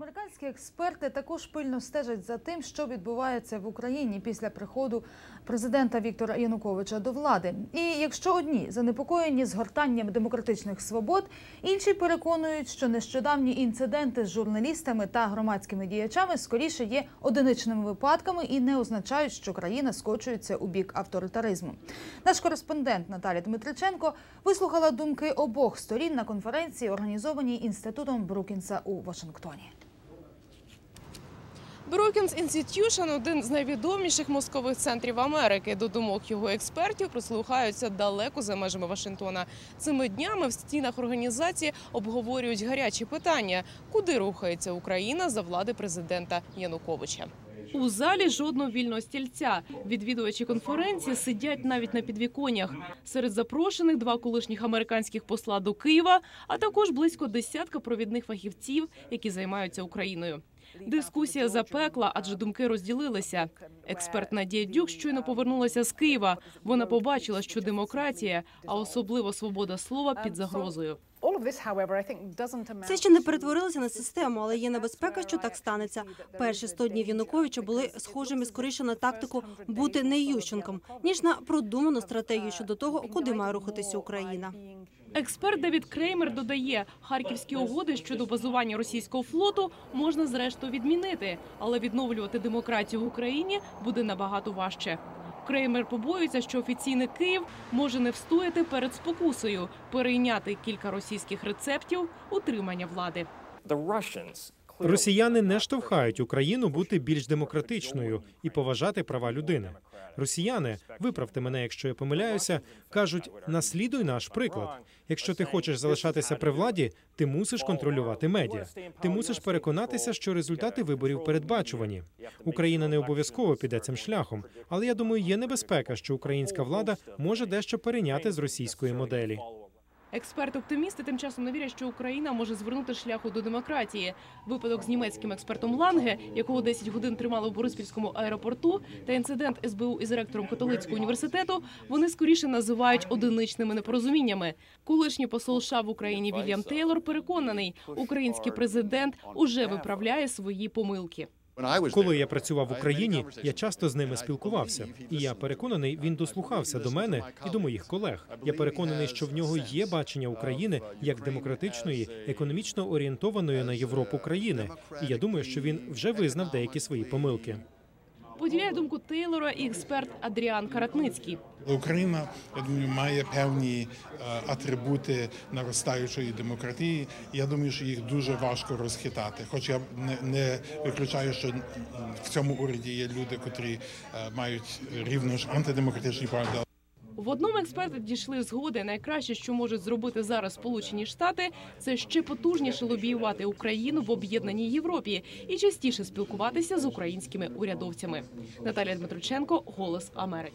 Американські експерти також пильно стежать за тим, що відбувається в Україні після приходу президента Віктора Януковича до влади. І якщо одні занепокоєні згортанням демократичних свобод, інші переконують, що нещодавні інциденти з журналістами та громадськими діячами скоріше є одиничними випадками і не означають, що країна скочується у бік авторитаризму. Наш кореспондент Наталя Дмитриченко вислухала думки обох сторін на конференції, організованій інститутом Брукінса у Вашингтоні. Brookings Institution – один з найвідоміших мозкових центрів Америки. До думок його експертів прислухаються далеко за межами Вашингтона. Цими днями в стінах організації обговорюють гарячі питання, куди рухається Україна за влади президента Януковича. У залі жодного вільного стільця. Відвідувачі конференції сидять навіть на підвіконнях. Серед запрошених два колишніх американських посла до Києва, а також близько десятка провідних фахівців, які займаються Україною. Дискусія запекла, адже думки розділилися. Експерт Надія Дюк щойно повернулася з Києва. Вона побачила, що демократія, а особливо свобода слова, під загрозою. Це ще не перетворилося на систему, але є небезпека, що так станеться. Перші 100 днів Януковича були схожими скоріше на тактику бути не Ющенком, ніж на продуману стратегію щодо того, куди має рухатися Україна. Експерт Девід Креймер додає, харківські угоди щодо базування російського флоту можна зрештою відмінити, але відновлювати демократію в Україні буде набагато важче. Креймер побоюється, що офіційний Київ може не встояти перед спокусою перейняти кілька російських рецептів утримання влади. Росіяни не штовхають Україну бути більш демократичною і поважати права людини. Росіяни, виправте мене, якщо я помиляюся, кажуть: наслідуй наш приклад. Якщо ти хочеш залишатися при владі, ти мусиш контролювати медіа. Ти мусиш переконатися, що результати виборів передбачувані. Україна не обов'язково піде цим шляхом, але я думаю, є небезпека, що українська влада може дещо перейняти з російської моделі. Експерти-оптимісти тим часом не вірять, що Україна може звернути шляху до демократії. Випадок з німецьким експертом Ланге, якого 10 годин тримали в Бориспільському аеропорту, та інцидент СБУ із ректором католицького університету вони скоріше називають одиничними непорозуміннями. Колишній посол США в Україні Вільям Тейлор переконаний, український президент уже виправляє свої помилки. Коли я працював в Україні, я часто з ними спілкувався, і я переконаний, він дослухався до мене і до моїх колег. Я переконаний, що в нього є бачення України як демократичної, економічно орієнтованої на Європу країни. І я думаю, що він вже визнав деякі свої помилки. Поділяє думку Тейлора і експерт Адріан Каратницький. Україна, я думаю, має певні е, атрибути наростаючої демократії. Я думаю, що їх дуже важко розхитати. Хоч я не, виключаю, що в цьому уряді є люди, котрі е, мають рівно ж антидемократичні погляди. В одному експерти дійшли згоди. Найкраще, що можуть зробити зараз Сполучені Штати, це ще потужніше лобіювати Україну в об'єднаній Європі і частіше спілкуватися з українськими урядовцями. Наталія Дмитриченко, Голос Америки.